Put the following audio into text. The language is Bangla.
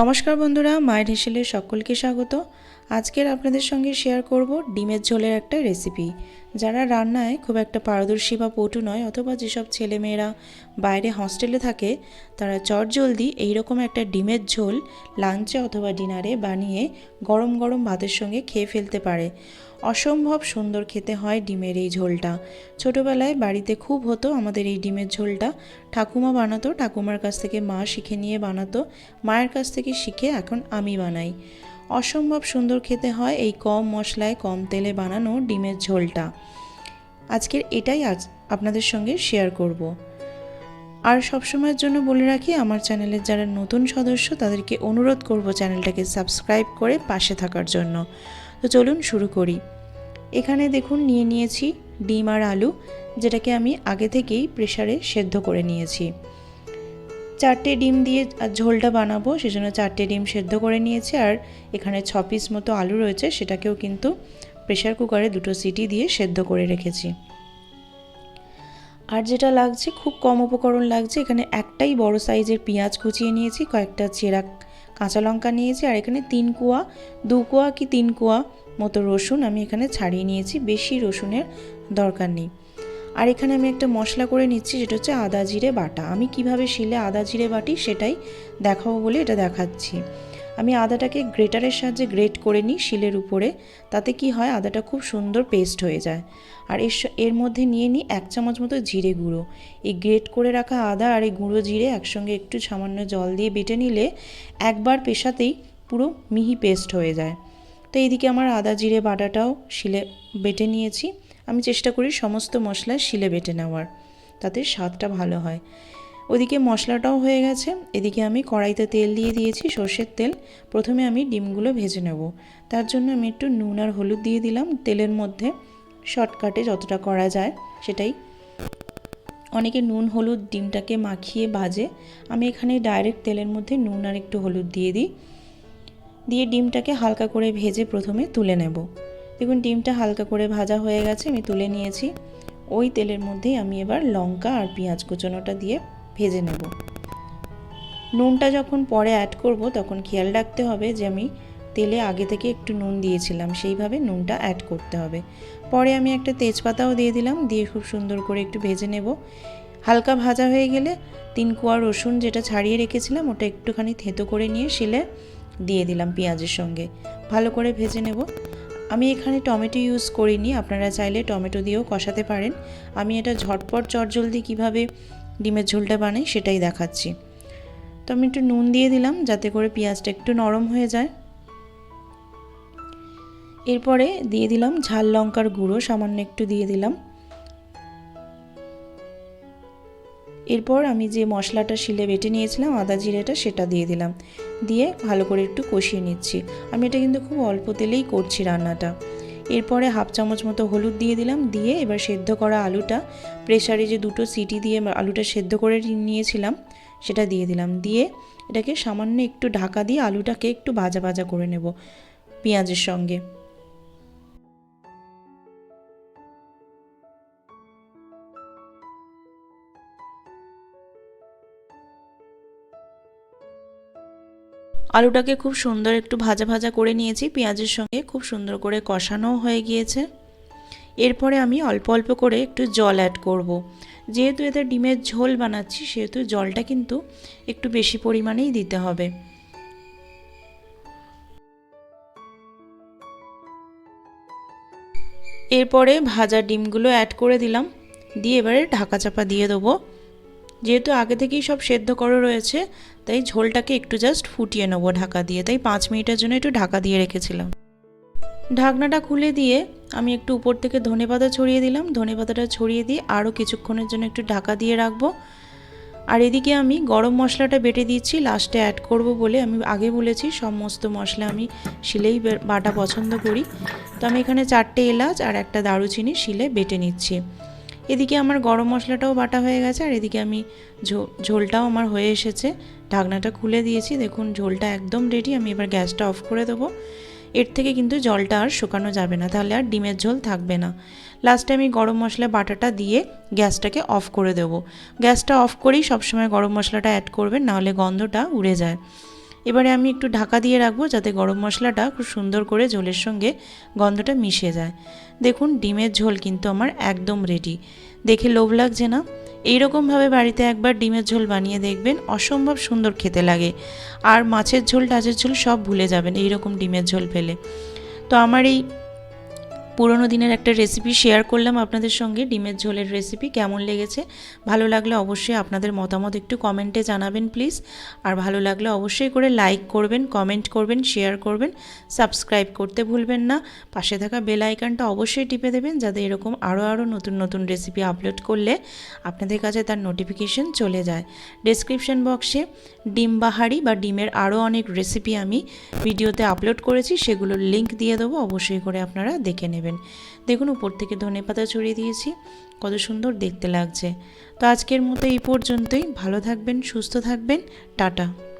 নমস্কার বন্ধুরা, মায়ের হেসেলে সকলকে স্বাগত। আজকের আপনাদের সঙ্গে শেয়ার করব ডিমের ঝোলের একটা রেসিপি যারা রান্নায় খুব একটা পারদর্শী বা পটু নয়, অথবা যেসব ছেলেমেয়েরা বাইরে হস্টেলে থাকে, তারা চটজলদি এইরকম একটা ডিমের ঝোল লাঞ্চে অথবা ডিনারে বানিয়ে গরম গরম ভাতের সঙ্গে খেয়ে ফেলতে পারে। অসম্ভব সুন্দর খেতে হয় ডিমের এই ঝোলটা। ছোটোবেলায় বাড়িতে খুব হতো আমাদের এই ডিমের ঝোলটা। ঠাকুমা বানাতো, ঠাকুমার কাছ থেকে মা শিখে নিয়ে বানাতো, মায়ের কাছ থেকে শিখে এখন আমি বানাই। অসম্ভব সুন্দর খেতে হয় এই কম মশলায় কম তেলে বানানো ডিমের ঝোলটা। আজকের এটাই আজ আপনাদের সঙ্গে শেয়ার করব। আর সবসময়ের জন্য বলে রাখি, আমার চ্যানেলের যারা নতুন সদস্য, তাদেরকে অনুরোধ করব চ্যানেলটাকে সাবস্ক্রাইব করে পাশে থাকার জন্য। তো চলুন শুরু করি। এখানে দেখুন, নিয়ে নিয়েছি ডিম আর আলু, যেটাকে আমি আগে থেকেই প্রেসারে সেদ্ধ করে নিয়েছি। চারটে ডিম দিয়ে ঝোলটা বানাবো, সেজন্য চারটে ডিম সেদ্ধ করে নিয়েছি। আর এখানে ছ পিস মতো আলু রয়েছে, সেটাকেও কিন্তু প্রেশার কুকারে দুটো সিটি দিয়ে সেদ্ধ করে রেখেছি। আর যেটা লাগছে, খুব কম উপকরণ লাগছে, এখানে একটাই বড় সাইজের পেঁয়াজ কুচিয়ে নিয়েছি, কয়েকটা চেরা কাঁচা লঙ্কা নিয়েছি, আর এখানে তিন কুয়া, দু কুয়া কি তিন কুয়া মতো রসুন আমি এখানে ছাড়িয়ে নিয়েছি, বেশি রসুনের দরকার নেই। আর এখানে আমি একটা মশলা করে নিচ্ছি, যেটা হচ্ছে আদা জিরে বাটা। আমি কীভাবে শিলে আদা জিরে বাটি সেটাই দেখাবো বলে এটা দেখাচ্ছি। আমি আদাটাকে গ্রেটারের সাহায্যে গ্রেট করে নিই শিলের উপরে, তাতে কি হয়, আদাটা খুব সুন্দর পেস্ট হয়ে যায়। আর এর এর মধ্যে নিয়ে নিই এক চামচ মতো জিরে গুঁড়ো। এই গ্রেট করে রাখা আদা আর এই গুঁড়ো জিরে একসঙ্গে একটু সামান্য জল দিয়ে বেটে নিলে একবার পেশাতেই পুরো মিহি পেস্ট হয়ে যায়। তো এইদিকে আমার আদা জিরে বাটাটাও শিলে বেটে নিয়েছি। আমি চেষ্টা করি সমস্ত মশলা শিলে বেটে নেওয়ার, তাতে স্বাদটা ভালো হয়। ওদিকে মশলাটাও হয়ে গেছে। এদিকে আমি কড়াইতে তেল দিয়ে দিয়েছি, সর্ষের তেল। প্রথমে আমি ডিমগুলো ভেজে নেব। তার জন্য আমি একটু নুন আর হলুদ দিয়ে দিলাম। তেলের মধ্যে শর্টকাটে যতটা করা যায় সেটাই। অনেকে নুন, হলুদ, ডিমটাকে মাখিয়ে ভাজে। আমি এখানে ডাইরেক্ট তেলের মধ্যে নুন আর একটু হলুদ দিয়ে দিই। দিয়ে ডিমটাকে হালকা করে ভেজে প্রথমে তুলে নেব। দেখুন, ডিমটা হালকা করে ভাজা হয়ে গেছে, আমি তুলে নিয়েছি। ওই তেলের মধ্যেই আমি এবার লঙ্কা আর পেঁয়াজ কুচনোটা দিয়ে ভেজে নেব। নুনটা যখন পরে অ্যাড করব, তখন খেয়াল রাখতে হবে যে আমি তেলে আগে থেকে একটু নুন দিয়েছিলাম, সেইভাবে নুনটা অ্যাড করতে হবে। পরে আমি একটা তেজপাতাও দিয়ে দিলাম, দিয়ে খুব সুন্দর করে একটু ভেজে নেব। হালকা ভাজা হয়ে গেলে তিন কোয়া রসুন যেটা ছাড়িয়ে রেখেছিলাম, ওটা একটুখানি থেতো করে নিয়ে শিলে দিয়ে দিলাম পেঁয়াজের সঙ্গে। ভালো করে ভেজে নেব। আমি এখানে টমেটো ইউজ করিনি, আপনারা চাইলে টমেটো দিয়েও কষাতে পারেন। আমি এটা ঝটপট চটজলদি কীভাবে ডিমের ঝোলটা বানাই সেটাই দেখাচ্ছি। তো আমি একটু নুন দিয়ে দিলাম যাতে করে পেঁয়াজটা একটু নরম হয়ে যায়। এরপরে দিয়ে দিলাম ঝাল লঙ্কার গুঁড়ো, সামান্য একটু দিয়ে দিলাম। এরপর আমি যে মশলাটা শিলে বেটে নিয়েছিলাম, আদা জিরেটা, সেটা দিয়ে দিলাম। দিয়ে ভালো করে একটু কষিয়ে নিচ্ছি। আমি এটা কিন্তু খুব অল্প তেলেই করছি রান্নাটা। এরপরে হাফ চামচ মতো হলুদ দিয়ে দিলাম। দিয়ে এবার সেদ্ধ করা আলুটা প্রেশারে যে দুটো সিটি দিয়ে আলুটা সেদ্ধ করে নিয়েছিলাম, সেটা দিয়ে দিলাম। দিয়ে এটাকে সামান্য একটু ঢাকা দিয়ে আলুটাকে একটু ভাজা ভাজা করে নেব, পেঁয়াজের সঙ্গে। আলুটাকে খুব সুন্দর একটু ভাজা ভাজা করে নিয়েছি, পেঁয়াজের সঙ্গে খুব সুন্দর করে কষানোও হয়ে গিয়েছে। এরপরে আমি অল্প অল্প করে একটু জল অ্যাড করব। যেহেতু এতে ডিমের ঝোল বানাচ্ছি, সেহেতু জলটা কিন্তু একটু বেশি পরিমাণেই দিতে হবে। এরপরে ভাজা ডিমগুলো অ্যাড করে দিলাম। দিয়ে এবারে ঢাকা চাপা দিয়ে দেবো। যেহেতু আগে থেকেই সব সেদ্ধ করা রয়েছে, তাই ঝোলটাকে একটু জাস্ট ফুটিয়ে নেব ঢাকা দিয়ে। তাই পাঁচ মিনিটের জন্য একটু ঢাকা দিয়ে রেখেছিলাম। ঢাকনাটা খুলে দিয়ে আমি একটু উপর থেকে ধনে পাতা ছড়িয়ে দিলাম। ধনে পাতাটা ছড়িয়ে দিয়ে আরও কিছুক্ষণের জন্য একটু ঢাকা দিয়ে রাখব। আর এদিকে আমি গরম মশলাটা বেটে দিচ্ছি লাস্টে অ্যাড করব বলে আমি আগে বলেছি, সমস্ত মশলা আমি শিলেই বাটা পছন্দ করি। তো আমি এখানে চারটে এলাচ আর একটা দারুচিনি শিলে বেটে নিচ্ছি। এদিকে আমার গরম মশলাটাও বাটা হয়ে গেছে, আর এদিকে আমি ঝোলটাও আমার হয়ে এসেছে। ঢাকনাটা খুলে দিয়েছি, দেখুন ঝোলটা একদম রেডি আমি এবার গ্যাসটা অফ করে দেবো। এর থেকে কিন্তু জলটা আর শুকানো যাবে না, তাহলে আর ডিমের ঝোল থাকবে না। লাস্টে আমি গরম মশলা বাটাটা দিয়ে গ্যাসটাকে অফ করে দেবো। গ্যাসটা অফ করেই সবসময় গরম মশলাটা অ্যাড করবেন, নাহলে গন্ধটা উড়ে যায়। এবারে আমি একটু ঢাকা দিয়ে রাখব যাতে গরম মশলাটা খুব সুন্দর করে ঝোলের সঙ্গে গন্ধটা মিশে যায়। দেখুন, ডিমের ঝোল কিন্তু আমার একদম রেডি দেখে লোভ লাগছে না? এইরকমভাবে বাড়িতে একবার ডিমের ঝোল বানিয়ে দেখবেন, অসম্ভব সুন্দর খেতে লাগে। আর মাছের ঝোল টাচের ঝোল সব ভুলে যাবেন এইরকম ডিমের ঝোল ফেলে তো আমার এই পুরোনো দিনের একটা রেসিপি শেয়ার করলাম আপনাদের সঙ্গে, ডিমের ঝোলের রেসিপি কেমন লেগেছে? ভালো লাগলে অবশ্যই আপনাদের মতামত একটু কমেন্টে জানাবেন প্লিজ আর ভালো লাগলে অবশ্যই করে লাইক করবেন কমেন্ট করবেন শেয়ার করবেন সাবস্ক্রাইব করতে ভুলবেন না। পাশে থাকা বেল আইকনটা অবশ্যই টিপে দেবেন যাতে এরকম আরও আরও নতুন নতুন রেসিপি আপলোড করলে আপনাদের কাছে তার নোটিফিকেশন চলে যায়। ডেসক্রিপশন বক্সে ডিম বাহারি বা ডিমের আরও অনেক রেসিপি আমি ভিডিওতে আপলোড করেছি, সেগুলোর লিঙ্ক দিয়ে দেবো, অবশ্যই করে আপনারা দেখে নেবেন দেখুন, উপর থেকে ধনে পাতা ছড়িয়ে দিয়েছি। কত সুন্দর দেখতে লাগছে। তো আজকের মতো এই পর্যন্তই। ভালো থাকবেন, সুস্থ থাকবেন। টাটা।